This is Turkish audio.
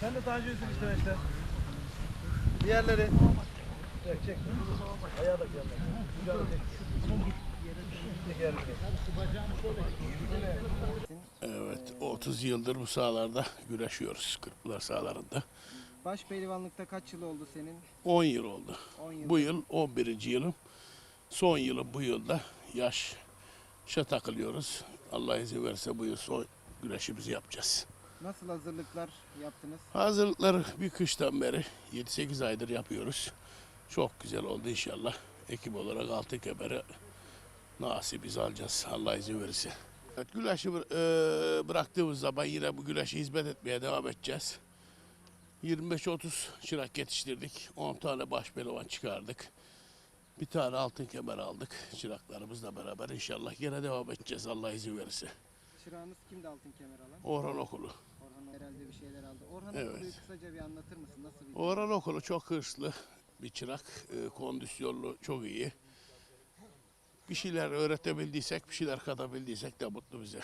Sen de daha önce yüzün işte işte. Diğerleri. Çek çek. Ayağı da yerleri. Evet 30 yıldır bu sahalarda güreşiyoruz. Kırkpınar sahalarında. Baş pehlivanlıkta kaç yıl oldu senin? 10 yıl oldu. 10 yıl. Bu yıl 11. yılım. Son yılım bu yılda yaşa takılıyoruz. Allah izin verirse bu yıl son güreşimizi yapacağız. Nasıl hazırlıklar yaptınız? Hazırlıkları bir kıştan beri 7-8 aydır yapıyoruz. Çok güzel oldu inşallah. Ekip olarak altı kemeri nasibiz alacağız Allah izin verirse. Evet, güleşi bıraktığımız zaman yine bu güleşe hizmet etmeye devam edeceğiz. 25-30 çırak yetiştirdik. 10 tane baş pehlivan çıkardık. Bir tane altın kemer aldık çıraklarımızla beraber. İnşallah yine devam edeceğiz Allah izin verirse. Çırağınız kimdi altın kemer alan? Orhan Okulu. Orhan herhalde bir şeyler aldı. Orhan Evet. Okulu'yu kısaca bir anlatır mısın? Nasıl bir Orhan Okulu çok hırslı bir çırak. e, kondisyonlu çok iyi. Bir şeyler öğretebildiysek, bir şeyler katabildiysek de mutlu bize.